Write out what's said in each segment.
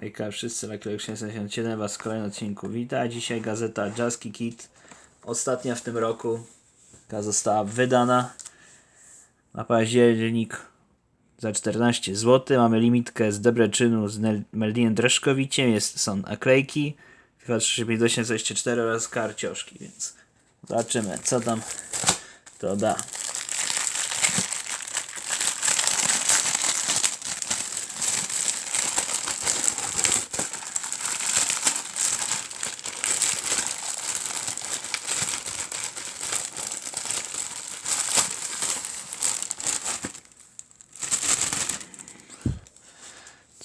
Hejka, wszyscy Leklerk 67 Was w kolejnym odcinku wita. Dzisiaj gazeta Jazzki Kit. Ostatnia w tym roku. Taka została wydana na październik za 14 zł. Mamy limitkę z Debreczynu z Meldinem Dreszkowiciem. Jest, są naklejki. FIFA 358 oraz karcioszki, więc zobaczymy co tam to da.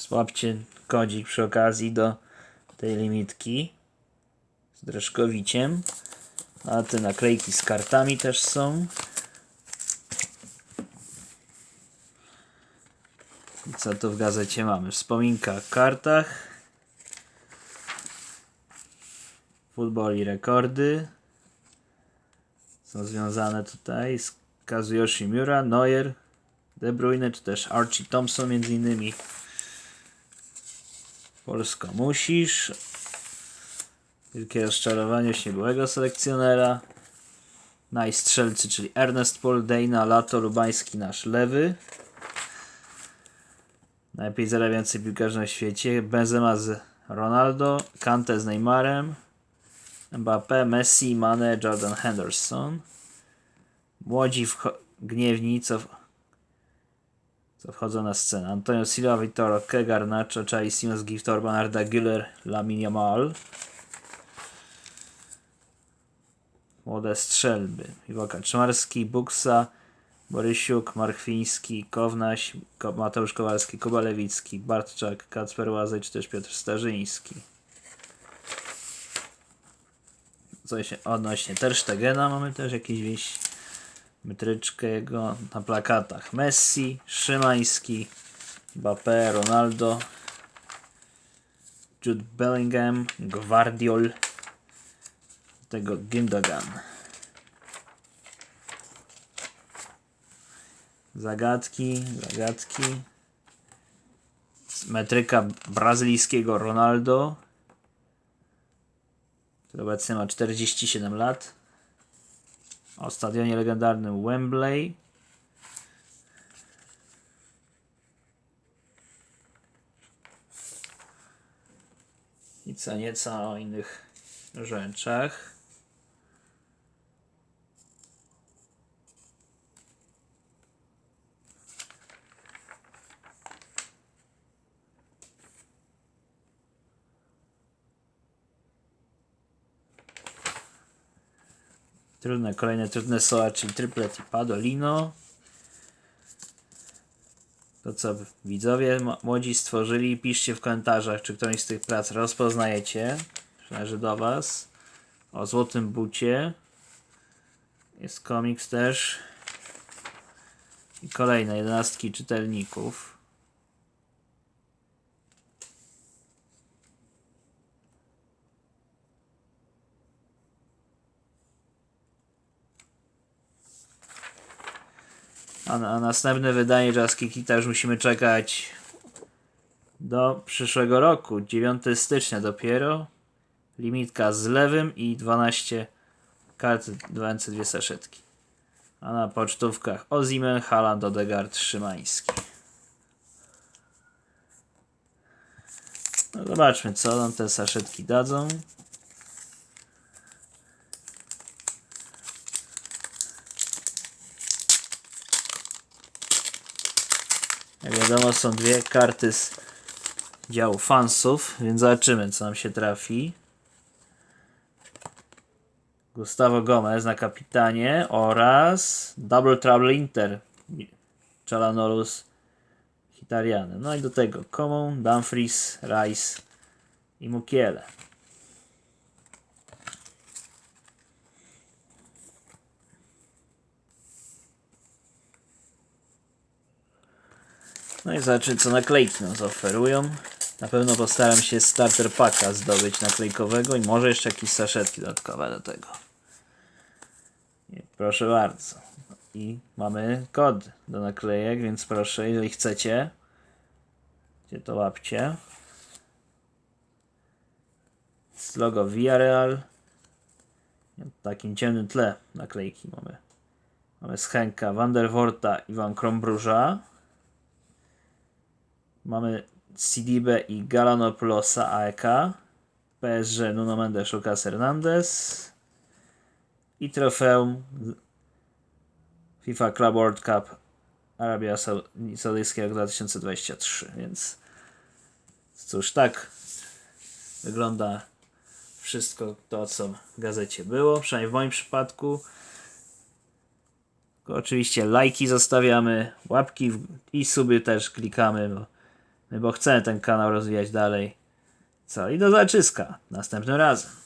Złapcie kodzik przy okazji do tej limitki z Dreszkowiciem. A te naklejki z kartami też są. I co tu w gazecie mamy? Wspominka o kartach. Futbol i rekordy. Są związane tutaj z Kazuyoshi Miura, Neuer, De Bruyne, czy też Archie Thompson między innymi. Polsko musisz. Wielkie rozczarowanie śniegłego selekcjonera. Najstrzelcy, czyli Ernest Poldejna, Lato Lubański, nasz lewy. Najlepiej zarabiający piłkarz na świecie. Benzema z Ronaldo, Kante z Neymarem, Mbappé, Messi, Mane, Jordan Henderson. Młodzi wcho- gniewni, co wchodzą na scenę. Antonio Silva, Vitor Roque, Garnacho, Charlie Simons, Gift Orban, Arda Güler, Lamine Yamal. Młode strzelby. Iwo Kaczmarski, Buksa, Borysiuk, Marchwiński, Kownaś, Ko- Mateusz Kowalski, Kuba Lewicki, Bartczak, Kacper Łazej, czy też Piotr Starzyński. Coś odnośnie Terstegena mamy też jakieś wieś metryczkę jego na plakatach. Messi, Szymański, Mbappé, Ronaldo, Jude Bellingham, Gvardiol, tego Gündogan. Zagadki, zagadki. Metryka brazylijskiego Ronaldo. który obecnie ma 47 lat. O stadionie legendarnym Wembley. I co nieco o innych rzeczach. Trudne, kolejne trudne soła, czyli triplet i padolino. To co widzowie młodzi stworzyli, piszcie w komentarzach, czy którąś z tych prac rozpoznajecie. Należy do Was. O złotym bucie. Jest komiks też. I kolejne jedenastki czytelników. A, na- następne wydanie Jazzki Kita już musimy czekać do przyszłego roku. 9 stycznia dopiero. Limitka z lewym i 12 kart, 22 saszetki. A na pocztówkach Ozimen, Haaland, Odegaard, Szymański. No zobaczmy, co nam te saszetki dadzą. Jak wiadomo, są dwie karty z działu fansów, więc zobaczymy, co nam się trafi. Gustavo Gomez na kapitanie oraz Double Trouble Inter Chalanorus Hitariany. No i do tego Common, Dumfries, Rice i Mukiele. No i zobaczymy co naklejki nam zaoferują. Na pewno postaram się starter packa zdobyć naklejkowego i może jeszcze jakieś saszetki dodatkowe do tego. I proszę bardzo. I mamy kod do naklejek, więc proszę, jeżeli chcecie, gdzie to łapcie. jest logo Villarreal. W takim ciemnym tle naklejki mamy. Mamy Schenka, Van der Worta i Van Krombruża. Mamy Sidibę i Galanopoulosa AEK. PSG Nuno Mendes, Lucas Hernandez. I trofeum FIFA Club World Cup Arabia Sau- Saudyjska 2023. Więc cóż, tak wygląda wszystko to, co w gazecie było, przynajmniej w moim przypadku. Oczywiście lajki zostawiamy, łapki i suby też klikamy, bo, bo chcemy ten kanał rozwijać dalej. Co? I do zobaczyska następnym razem.